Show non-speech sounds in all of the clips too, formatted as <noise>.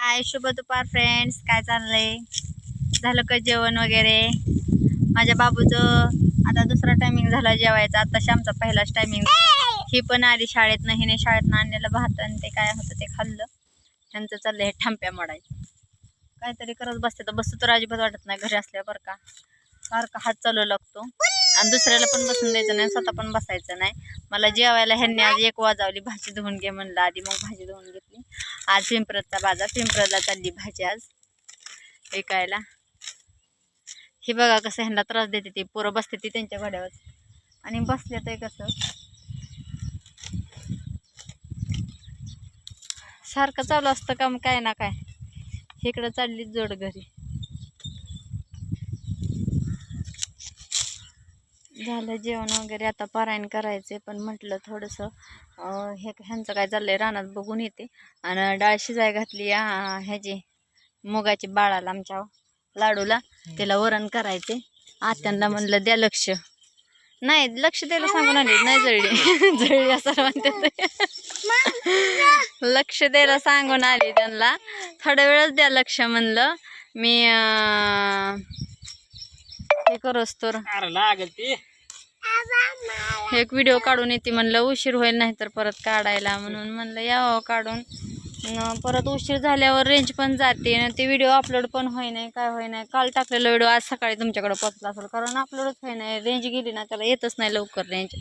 हाय शुभ दुपार फ्रेंड्स काय चाललंय? झालं का जेवण वगैरे? माझ्या बाबूचं आता दुसरा टायमिंग झाला जेवायचा. आता श्यामचा पहिलाच टायमिंग ही पण आली शाळेतनं हिने शाळेतनं आणलेलं भात आणि ते काय होतं ते खाल्लं. त्यांचं चाललंय हे ठांप्या मोडायचं. काहीतरी करत बसते. तर बसतो तर अजिबात वाटत नाही घरी असल्या बरं का. सारखा हात चालू लागतो. आणि दुसऱ्याला पण बसून द्यायचं नाही स्वतः पण बसायचं नाही. मला जेवायला ह्यांनी आज एक वाजवली भाजी धुवून घे म्हणलं आधी मग भाजी धुवून घेतली. आज पिंपरतचा बाजार पिंपरतला चालली भाजी आज विकायला. हे बघा कसं ह्यांना त्रास देते ती पोरं बसते ती त्यांच्या घड्यावर. आणि बसले तर कसं? सारखं चालू असतं काम काय ना काय. इकडं चालली जोड घरी झालं जेवण वगैरे आता पारायण करायचे पण म्हटलं थोडंसं हे ह्यांचं काय चाललंय रानात बघून येते. आणि डाळ शिजाय घातली ह्याची मुगाची बाळाला आमच्या लाडूला त्याला वरण करायचे आत्यांना म्हणलं द्या लक्ष. नाही लक्ष द्यायला सांगून आली नाही जळली. <laughs> जळली असं म्हणते <laughs> लक्ष द्यायला सांगून आली त्यांना. थोड्या वेळच द्या लक्ष म्हणलं. मी हे करोस तर. ती. एक व्हिडिओ काढून येते म्हणलं उशीर होईल नाही तर परत काढायला म्हणून म्हणलं यावं हो काढून. परत उशीर झाल्यावर रेंज पण जाते आणि ते व्हिडिओ अपलोड पण होई नाही काय होई नाही. काल टाकलेला व्हिडिओ आज सकाळी तुमच्याकडे पोचला असेल कारण अपलोडच होई नाही. रेंज गेली ना त्याला येतच नाही लवकर रेंज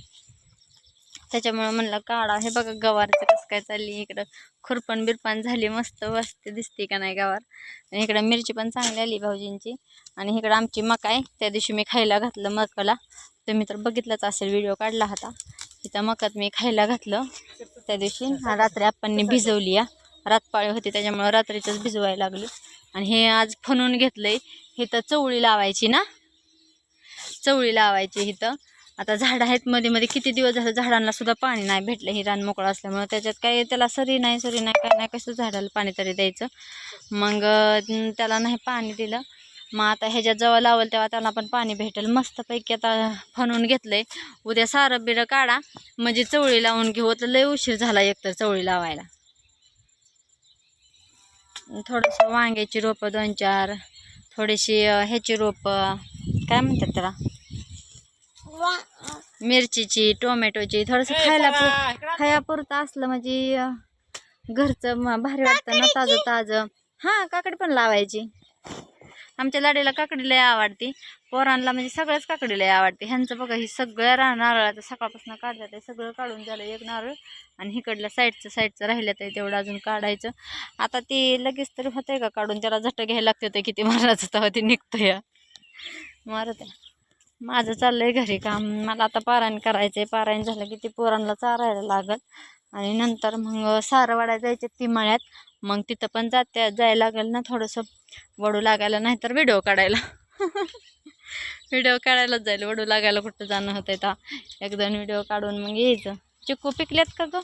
त्याच्यामुळं म्हणलं काढा. हे बघा गवारचं कसं काय चालली इकडं. खुरपण बिरपण झाली मस्त बसते दिसते का नाही गवार. आणि इकडं मिरची पण चांगली आली भाऊजींची. आणि इकडं आमची मका आहे त्या दिवशी मी खायला घातलं मकाला. तुम्ही तर बघितलंच असेल व्हिडिओ काढला होता. इथं मकात मी खायला घातलं त्या दिवशी. रात्री आपण भिजवली या रातपाळी होती त्याच्यामुळं रात्रीचंच भिजवायला लागली. आणि हे आज फनून घेतलंय. हे तर चवळी लावायची ना? चवळी लावायची इथं. आता झाडं आहेत मध्ये मध्ये किती दिवस झालं झाडांना सुद्धा पाणी नाही भेटलं ही रान मोकळं असल्यामुळं त्याच्यात काही त्याला सरी नाही सरी नाही काय नाही कसं झाडाला पाणी तरी द्यायचं. मग त्याला नाही पाणी दिलं. मग आता ह्याच्यात जेव्हा लावल तेव्हा त्याला पण पाणी भेटेल. मस्तपैकी आता फणून घेतलंय. उद्या सारं बिरं काढा. म्हणजे चवळी लावून घेऊ. तर लय उशीर झाला एकतर चवळी लावायला. थोडंसं वांग्याची रोपं दोन चार थोडीशी ह्याची रोपं काय म्हणतात त्याला? मिरचीची टोमॅटोची थोडंसं खायला पुर खायापुरतं असलं म्हणजे घरचं भारी वाटतं ना ताजं ताजं. हां काकडी पण लावायची. आमच्या लाडीला काकडी लय आवडते. पोरांना म्हणजे सगळ्याच काकडी लय आवडते. ह्यांचं बघा ही सगळ्या रा नारळाचं सकाळपासून काढतात सगळं काढून झालं एक नारळ. आणि इकडल्या साईडचं साईडचं राहिलं तर तेवढं अजून काढायचं. आता ते लगेच तरी होतंय का काढून? त्याला झट घ्यायला लागते ते किती मारायचं तेव्हा ते निघतं या मारत आहे. माझं चाललंय घरी काम. मला आता पारायण करायचंय. पारायण झालं की ते पोरांना चारायला लागल. आणि नंतर मग सारवाडा जायचे ती मळ्यात मग तिथं पण जाते जायला लागेल ना थोडंसं. वडू लागायला नाहीतर व्हिडिओ काढायला. <laughs> व्हिडिओ काढायलाच जाईल. वडू लागायला कुठं जाणं होतं तर एक दोन व्हिडिओ काढून मग यायचं. चिक्कू पिकलेत का ग?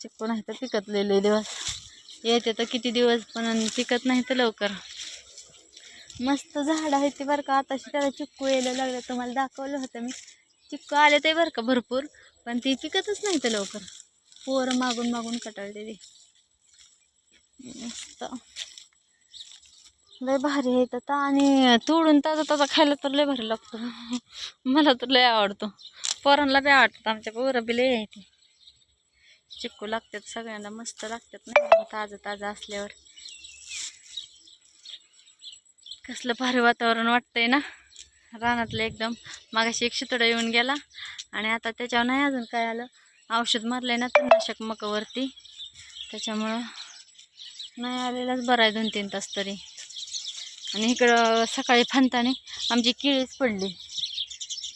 चिक्कू नाही तर पिकतलेले दिवस. येते तर किती दिवस पण पिकत नाही तर लवकर. मस्त झाड आहे ते बरं का. आताशी त्याला चिक्कू यायला लागलं तुम्हाला दाखवलं होतं मी. चिक्कू आले ते बरं का भरपूर पण ती पिकतच नाही तर लवकर. पोरं मागून मागून कटाळते ते. मस्त. लय भारी आहे तर आणि तोडून ताजा ताजा खायला तर लय भारी लागतो. मला तर लय आवडतो. पोरांना बी आवडतात. आमच्या पोरं बी लय आहे ते. चिक्कू लागतात सगळ्यांना. मस्त लागतात ना ताजं ताजं असल्यावर. कसलं भारी वातावरण वाटतंय ना. रानातलं एकदम मागाशी एक शितोडा येऊन गेला आणि आता त्याच्यावर नाही अजून काय आलं. औषध मारलंय ना तणनाशक मकावरती. त्याच्यामुळं नाही आलेलाच बरं आहे दोन तीन तास तरी. आणि इकडं सकाळी फांताने आमची केळीच पडली.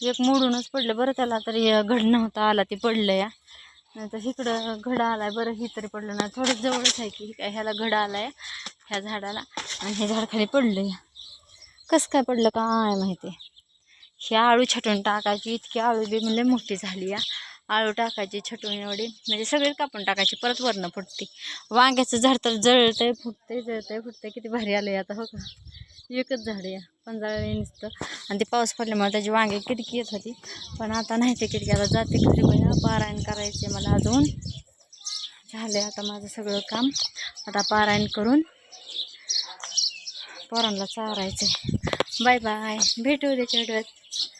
एक मोडूनच पडलं. बरं त्याला तरी घड नव्हता आला ते पडलं या. नंतर इकडं घड आलाय बरं ही तरी पडलं ना थोडं जवळच आहे की काय ह्याला घड आलाय ह्या झाडाला. आणि हे झाड खाली पडलं या. कसं काय पडलं काय माहिती? ही आळू छटून टाकायची इतकी आळू बी म्हणजे मोठी झाली या आळू टाकायची छटून एवढी. म्हणजे सगळी कापून टाकायची परत वरणं फुटते. वांग्याचं झाड तर जळतंय फुटतंय जळतंय फुटतंय किती भारी आलं आता हो का? एकच झाड या पंधरा नसतं. आणि ते पाऊस पडल्यामुळे त्याची वांगे किडकी येत होती. पण आता नाही ते किडकी आता जाते घरी बघा पारायण करायचे मला अजून. झालं आता माझं सगळं काम. आता पारायण करून पोरांना चारायचं बाय बाय. भेटू उद्याच्या व्हिडिओत